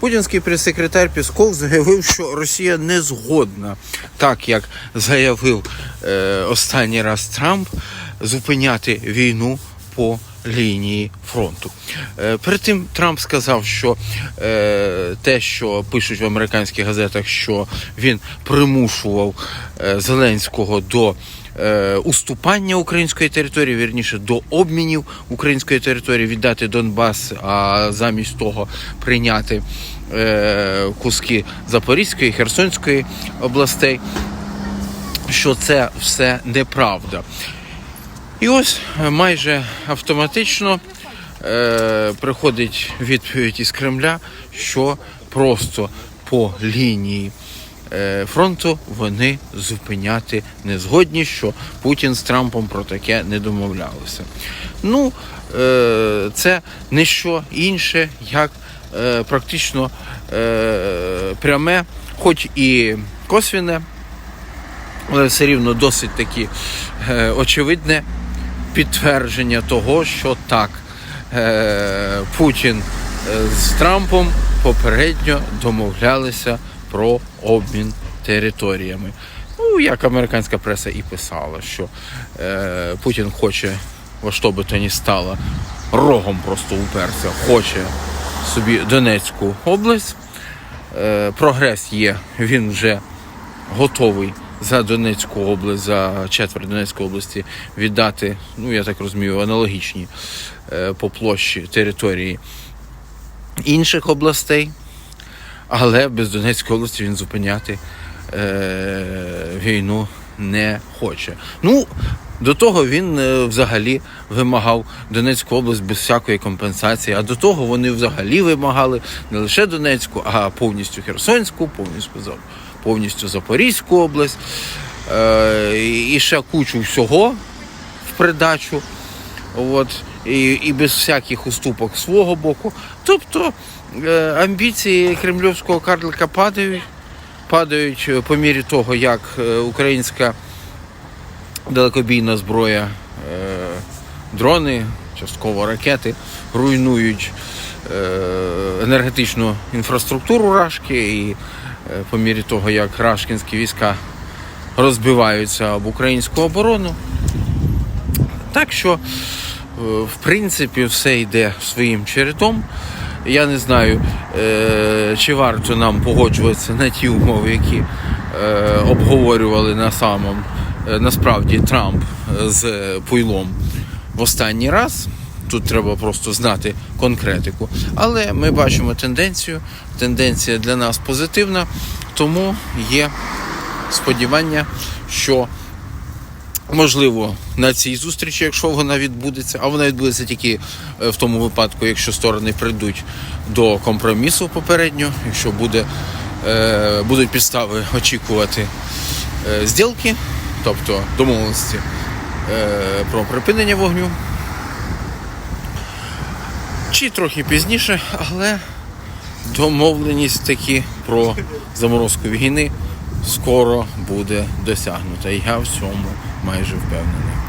Путінський прес-секретар Пісков заявив, що Росія не згодна, так як заявив е, останній раз Трамп, зупиняти війну по лінії фронту. Е, перед тим Трамп сказав, що е, те, що пишуть в американських газетах, що він примушував е, Зеленського до уступання української території, вірніше до обмінів української території, віддати Донбас, а замість того прийняти е, куски Запорізької, Херсонської областей, що це все неправда. І ось е, майже автоматично е, приходить відповідь із Кремля, що просто по лінії е, фронту вони зупиняти не згодні, що Путін з Трампом про таке не домовлялися. Ну, е, це не що інше, як е, практично е, пряме, хоч і косвіне, але все рівно досить таки е, очевидне підтвердження того, що так, е, Путін е, з Трампом попередньо домовлялися про обмін територіями. Ну, як американська преса і писала, що е, Путін хоче во що би то ні стало, рогом просто уперся, хоче собі Донецьку область. Прогрес є, він вже готовий за Донецьку область, за четверть Донецької області віддати, ну я так розумію, аналогічні е, по площі території інших областей, але без Донецької області він зупиняти е, війну не хоче. Ну, до того він е, взагалі вимагав Донецьку область без всякої компенсації. А до того вони взагалі вимагали не лише Донецьку, а повністю Херсонську, повністю повністю Запорізьку область е, і ще кучу всього в придачу. От, і, і без всяких уступок свого боку. Тобто е, амбіції кремлівського карлика падають, падають по мірі того, як українська далекобійна зброя, е, дрони, частково ракети руйнують е, енергетичну інфраструктуру Рашки, і е, по мірі того, як рашкінські війська розбиваються об українську оборону. Так що, в принципі, все йде своїм чередом. Я не знаю, чи варто нам погоджуватися на ті умови, які обговорювали на самому насправді Трамп з Пуйлом в останній раз. Тут треба просто знати конкретику. Але ми бачимо тенденцію. Тенденція для нас позитивна, тому є сподівання, що Можливо, на цій зустрічі, якщо вона відбудеться, а вона відбудеться тільки е, в тому випадку, якщо сторони прийдуть до компромісу попередньо, якщо буде, е, будуть підстави очікувати е, зділки, тобто домовленості е, про припинення вогню. Чи трохи пізніше, але домовленість таки про заморозку війни скоро буде досягнута. Я в цьому майже впевнений.